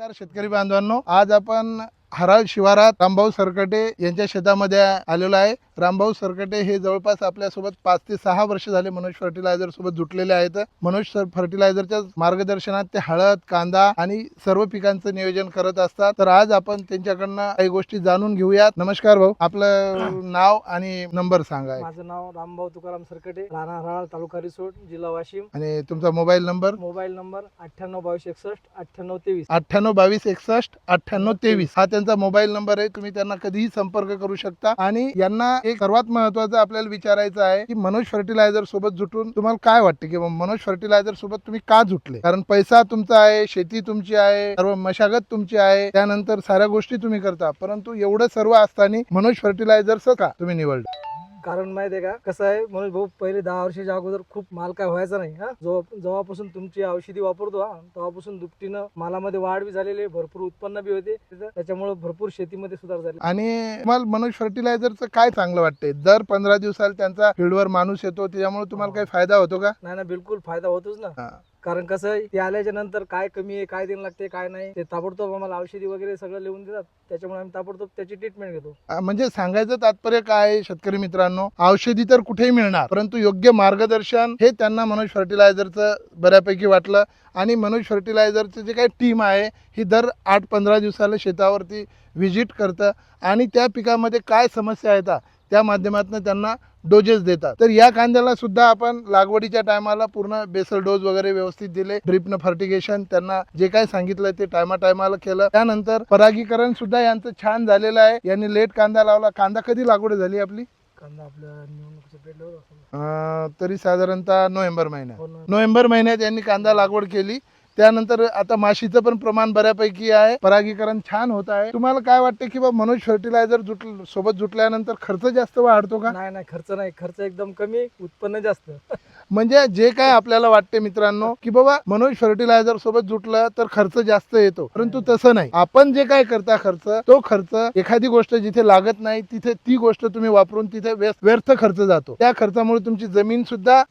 नमस्कार शेतकरी बांधवांनो. आज आपण हराळ शिवारात रामभाऊ सरकटे यांच्या शेतामध्ये आलेलो आहे. रामभाऊ सरकटे हे जवळपास आपल्यासोबत पाच ते सहा वर्ष झाले मनोज फर्टिलायझर सोबत जुटलेले आहेत. मनोज सर- फर्टिलायझरच्या मार्गदर्शनात ते हळद कांदा आणि सर्व पिकांचं नियोजन करत असतात. तर आज आपण त्यांच्याकडनं काही गोष्टी जाणून घेऊयात. नमस्कार भाऊ. आपलं नाव आणि नंबर सांगा माझं नाव रामभाऊ तुकाराम सरकटे राणा तालुका रिसोड जिल्हा वाशिम. आणि तुमचा मोबाईल नंबर? मोबाईल नंबर अठ्ठ्याण्णव बावीस एकसष्ट अठ्ठ्याण्णव तेवीस. अठ्ठ्याण्णव बावीस एकसष्ट अठ्ठ्याण्णव तेवीस. हा त्यांचा मोबाईल नंबर आहे. तुम्ही त्यांना कधीही संपर्क करू शकता. आणि यांना एक सर्वात महत्वाचं आपल्याला विचारायचं आहे की मनोज फर्टिलायझर सोबत जुटून तुम्हाला काय वाटते? की मनोज फर्टिलायझर सोबत तुम्ही का जुटले? कारण पैसा तुमचा आहे शेती तुमची आहे सर्व मशागत तुमची आहे त्यानंतर साऱ्या गोष्टी तुम्ही करता. परंतु एवढं सर्व असताना मनोज फर्टिलायझर्स का तुम्ही निवडलं? कारण माहिती आहे का? कसं आहे मनोज भाऊ पहिले दहा वर्षाच्या अगोदर खूप माल काय व्हायचा नाही हा? जेव्हा जेव्हापासून तुमची औषधी वापरतो हा तेव्हापासून दुपटीनं मालामध्ये वाढ बी झालेली आहे भरपूर उत्पन्न बी होते. त्याचं- त्याच्यामुळे भरपूर शेतीमध्ये सुधार झाली आणि तुम्हाला मनोज फर्टिलायझरचं काय चांगलं वाटतंय? दर पंधरा दिवसाला त्यांचा फील्डवर माणूस येतो त्याच्यामुळे तुम्हाला काही फायदा होतो का? नाही ना बिलकुल फायदा होतोच ना. हा. कारण कसं आहे ते आल्याच्यानंतर काय कमी आहे काय देणं लागते काय नाही ते ताबडतोब आम्हाला औषधी वगैरे सगळं लिहून देतात. त्याच्यामुळे आम्ही ताबडतोब त्याची ट्रीटमेंट घेतो. म्हणजे सांगायचं तात्पर्य काय आहे, शेतकरी मित्रांनो? औषधी तर कुठेही मिळणार परंतु योग्य मार्गदर्शन हे त्यांना मनोज फर्टिलायझरचं बऱ्यापैकी वाटलं. आणि मनोज फर्टिलायझरचं जे काही टीम आहे ही दर आठ पंधरा दिवसाला शेतावरती व्हिजिट करतं. आणि त्या पिकामध्ये काय समस्या येतात त्या माध्यमातून त्यांना डोजेस देतात. तर या कांद्याला सुद्धा आपण लागवडीच्या टायमाला पूर्ण बेसल डोस वगैरे व्यवस्थित दिले. ड्रिपनं फर्टिगेशन त्यांना जे काय सांगितलं ते टायमा टायमाला केलं. त्यानंतर परागीकरण सुद्धा यांचं छान झालेलं आहे. यांनी लेट कांदा लावला. कांदा कधी लागवड झाली आपली? कांदा आपल्या निवडणुकीच्या तरी साधारणतः नोव्हेंबर महिन्यात. हो. नोव्हेंबर महिन्यात यांनी कांदा लागवड केली. त्यानंतर आता माशीचं पण प्रमाण बऱ्यापैकी आहे. परागीकरण छान होत आहे. तुम्हाला काय वाटतं की बा मनोज फर्टिलायझर जुट सोबत जुटल्यानंतर खर्च जास्त वाढतो का? नाही नाही खर्च नाही. खर्च एकदम कमी उत्पन्न जास्त. म्हणजे जे काय आपल्याला वाटते मित्रांनो की बाबा मनोज फर्टिलायझर सोबत जुटलं तर खर्च जास्त येतो. परंतु तसं नाही. आपण जे काय करता खर्च तो खर्च एखादी गोष्ट जिथे लागत नाही तिथे ती गोष्ट तुम्ही वापरून तिथे व्यर्थ व्यर्थ खर्च जातो. त्या खर्चामुळे तुमची जमीन सुद्धा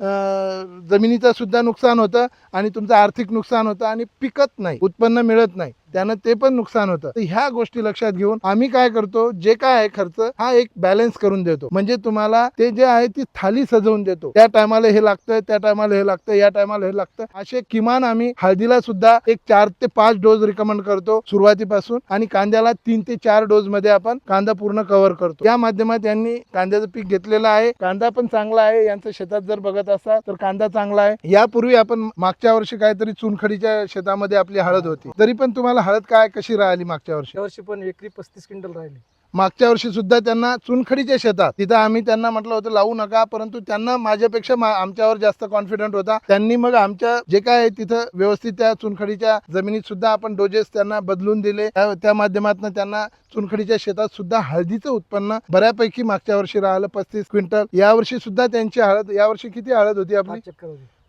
जमिनीचं सुद्धा नुकसान होतं आणि तुमचं आर्थिक नुकसान होतं आणि पिकत नाही उत्पन्न मिळत नाही. त्यानं ते पण नुकसान होतं. तर ह्या गोष्टी लक्षात घेऊन आम्ही काय करतो जे काय आहे खर्च हा एक बॅलन्स करून देतो. म्हणजे तुम्हाला ते जे आहे ती थाली सजवून देतो. त्या टायमाला हे लागतं त्या टायमाला हे लागतं या टायमाला हे लागतं असे किमान आम्ही हळदीला सुद्धा एक चार ते पाच डोस रिकमेंड करतो सुरुवातीपासून. आणि कांद्याला तीन ते चार डोस मध्ये आपण कांदा पूर्ण कव्हर करतो. या माध्यमात यांनी कांद्याचं पीक घेतलेलं आहे. कांदा पण चांगला आहे. यांचं शेतात जर बघत असाल तर कांदा चांगला आहे. यापूर्वी आपण मागच्या वर्षी काहीतरी चुनखडीच्या शेतामध्ये आपली हळद होती. तरी पण तुम्हाला हळद काय कशी राहिली मागच्या वर्षी? वर्षी पण एकरी पस्तीस क्विंटल राहिली. मागच्या वर्षी सुद्धा त्यांना चुनखडीच्या शेतात तिथं आम्ही त्यांना म्हटलं होतं लावू नका परंतु त्यांना माझ्यापेक्षा मा- आमच्यावर जास्त कॉन्फिडंट होता. त्यांनी मग आमच्या जे काय तिथं व्यवस्थित त्या चुनखडीच्या जमिनीत सुद्धा आपण डोजेस त्यांना बदलून दिले. त्या- त्या माध्यमातून त्यांना चुनखडीच्या शेतात सुद्धा हळदीचं उत्पन्न बऱ्यापैकी मागच्या वर्षी राहिलं पस्तीस क्विंटल. यावर्षी सुद्धा त्यांची हळद यावर्षी किती हळद होती आपली?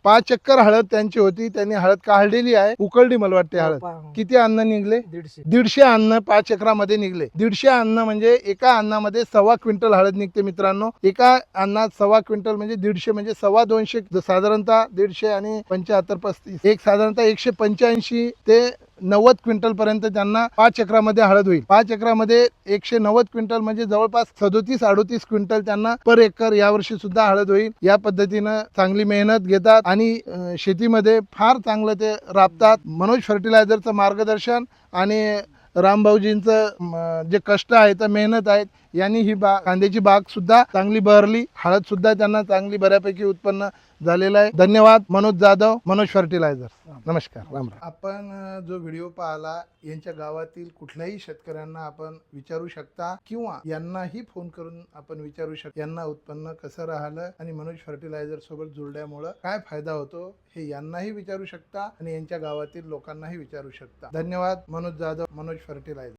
पाच चक्कर हळद त्यांची होती त्यांनी हळद काढलेली आहे. उकळली मला वाटते हळद. पा- किती अन्न निघले? दीडशे. दीडशे अन्न पाच एकरामध्ये निघले. दीडशे अन्न म्हणजे एका अन्नामध्ये सव्वा क्विंटल हळद निघते मित्रांनो. एका अन्नात सव्वा क्विंटल म्हणजे दीडशे म्हणजे सव्वा दोनशे साधारणतः दीडशे आणि पंच्याहत्तर पस्तीस. एक साधारणतः एकशे पंच्याऐंशी ते नव्वद क्विंटल पर्यंत त्यांना पाच एकरामध्ये हळद होईल. पाच एकरामध्ये एकशे नव्वद क्विंटल म्हणजे जवळपास सदोतीस अडोतीस क्विंटल त्यांना पर एकर यावर्षी सुद्धा हळद होईल. या पद्धतीनं चांगली मेहनत घेतात आणि शेतीमध्ये फार चांगलं ते राबतात. मनोज फर्टिलायझरचं मार्गदर्शन आणि रामभाऊजींचं जे कष्ट आहे तर मेहनत आहेत यांनी ही बा कांद्याची बाग सुद्धा चांगली बहरली. हळद सुद्धा त्यांना चांगली बऱ्यापैकी उत्पन्न झालेलं आहे. धन्यवाद मनोज जाधव मनोज फर्टिलायझर नमस्कार राम राम. आपण जो व्हिडिओ पाहिला यांच्या गावातील कुठल्याही शेतकऱ्यांना आपण विचारू शकता किंवा यांनाही फोन करून आपण विचारू शकता. यांना उत्पन्न कसं राहिलं आणि मनोज फर्टिलायझर सोबत जुळल्यामुळं काय फायदा होतो हे यांनाही विचारू शकता आणि यांच्या गावातील लोकांनाही विचारू शकता. धन्यवाद मनोज जाधव मनोज फर्टिलायझर